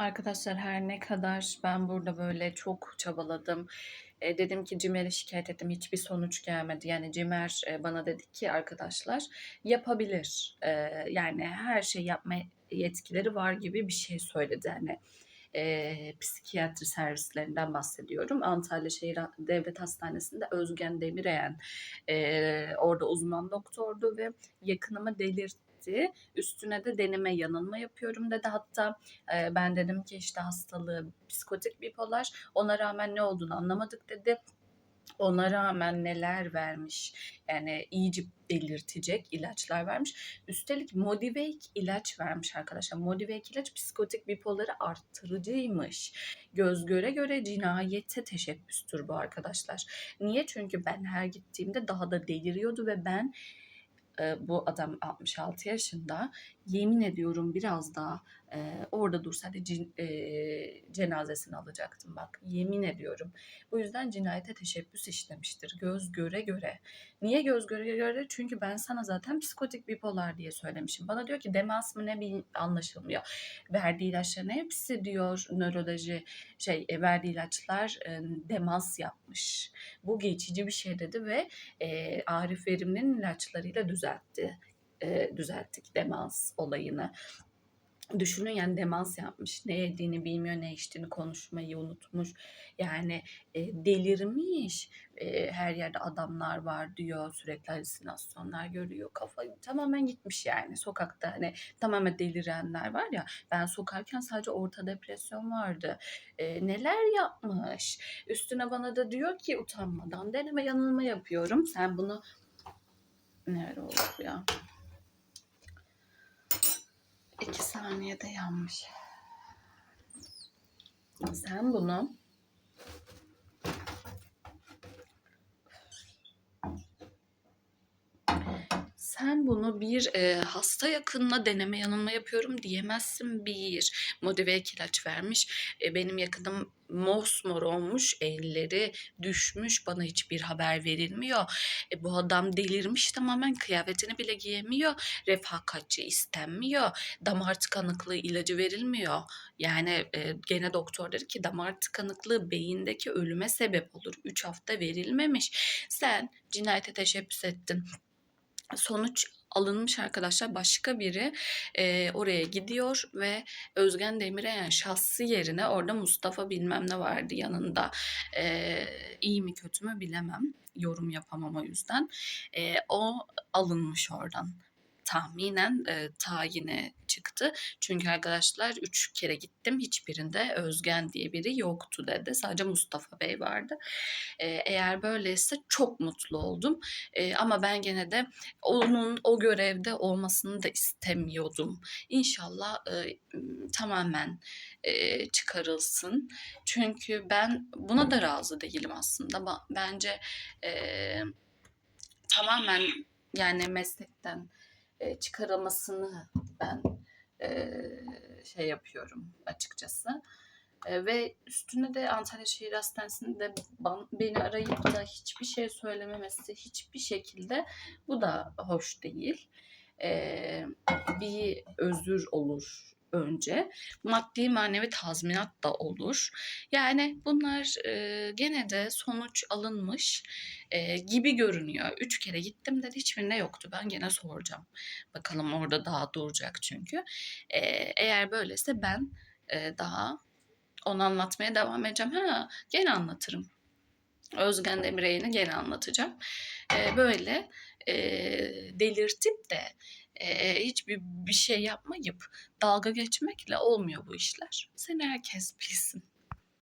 Arkadaşlar her ne kadar ben burada böyle çok çabaladım. E, dedim ki Cimer'e şikayet ettim. Hiçbir sonuç gelmedi. Yani Cimer e, bana dedi ki arkadaşlar yapabilir. E, yani her şey yapma yetkileri var gibi bir şey söyledi. Yani e, psikiyatri servislerinden bahsediyorum. Antalya Şehir Devlet Hastanesi'nde Özgen Demireyen e, orada uzman doktordu ve yakınımı delirtti. Üstüne de deneme yanılma yapıyorum dedi. Hatta e, ben dedim ki işte hastalığı psikotik bipolar. Ona rağmen ne olduğunu anlamadık dedi. Ona rağmen neler vermiş. Yani iyice delirtecek ilaçlar vermiş. Üstelik Modivake ilaç vermiş arkadaşlar. Modivake ilaç psikotik bipoları arttırıcıymış. Göz göre göre cinayete teşebbüstür bu arkadaşlar. Niye? Çünkü ben her gittiğimde daha da deliriyordu ve ben bu adam 66 yaşında. Yemin ediyorum biraz daha e, orada dursaydı cin, e, cenazesini alacaktım bak yemin ediyorum. Bu yüzden cinayete teşebbüs işlemiştir göz göre göre. Niye göz göre göre? Çünkü ben sana zaten psikotik bipolar diye söylemişim. Bana diyor ki demans mı ne bir anlaşılmıyor. Verdiği ilaçların hepsi diyor nöroloji şey e, verdiği ilaçlar e, demans yapmış. Bu geçici bir şey dedi ve e, Arif Verimli'nin ilaçlarıyla düzeltti. E, düzelttik demans olayını. Düşünün yani demans yapmış. Ne yediğini bilmiyor, ne içtiğini konuşmayı unutmuş. Yani e, delirmiş. E, her yerde adamlar var diyor. Sürekli halüsinasyonlar görüyor. Kafa tamamen gitmiş yani. Sokakta hani tamamen delirenler var ya. Ben sokarken sadece orta depresyon vardı. E, neler yapmış. Üstüne bana da diyor ki utanmadan deneme yanılma yapıyorum. Sen bunu Nerede olur ya? İki saniyede yanmış. Sen bunu sen bunu bir e, hasta yakınına deneme yanılma yapıyorum diyemezsin bir. Modivek ilaç vermiş. E, benim yakınım mosmor olmuş, elleri düşmüş, bana hiçbir haber verilmiyor. E, bu adam delirmiş tamamen kıyafetini bile giyemiyor. Refakatçi istenmiyor. Damar tıkanıklığı ilacı verilmiyor. Yani e, gene doktor dedi ki damar tıkanıklığı beyindeki ölüme sebep olur. 3 hafta verilmemiş. Sen cinayete teşebbüs ettin sonuç alınmış arkadaşlar. Başka biri e, oraya gidiyor ve Özgen Demir'e şahsi yerine orada Mustafa bilmem ne vardı yanında. E, iyi mi kötü mü bilemem. Yorum yapamam o yüzden. E, o alınmış oradan tahminen e, tayine çıktı. Çünkü arkadaşlar üç kere gittim. Hiçbirinde Özgen diye biri yoktu dedi. Sadece Mustafa Bey vardı. E, eğer böyleyse çok mutlu oldum. E, ama ben gene de onun o görevde olmasını da istemiyordum. İnşallah e, tamamen e, çıkarılsın. Çünkü ben buna da razı değilim aslında. Bence e, tamamen yani meslekten e, çıkarılmasını ben e, şey yapıyorum açıkçası. E, ve üstüne de Antalya Şehir Hastanesi'nde beni arayıp da hiçbir şey söylememesi hiçbir şekilde bu da hoş değil. E, bir özür olur önce. Maddi manevi tazminat da olur. Yani bunlar e, gene de sonuç alınmış e, gibi görünüyor. Üç kere gittim dedi hiçbirinde yoktu. Ben gene soracağım. Bakalım orada daha duracak çünkü. E, eğer böylese ben e, daha onu anlatmaya devam edeceğim. Ha gene anlatırım. Özgen Demirey'ini gene anlatacağım. E, böyle e, delirtip de e, hiçbir bir şey yapmayıp dalga geçmekle olmuyor bu işler. Seni herkes bilsin.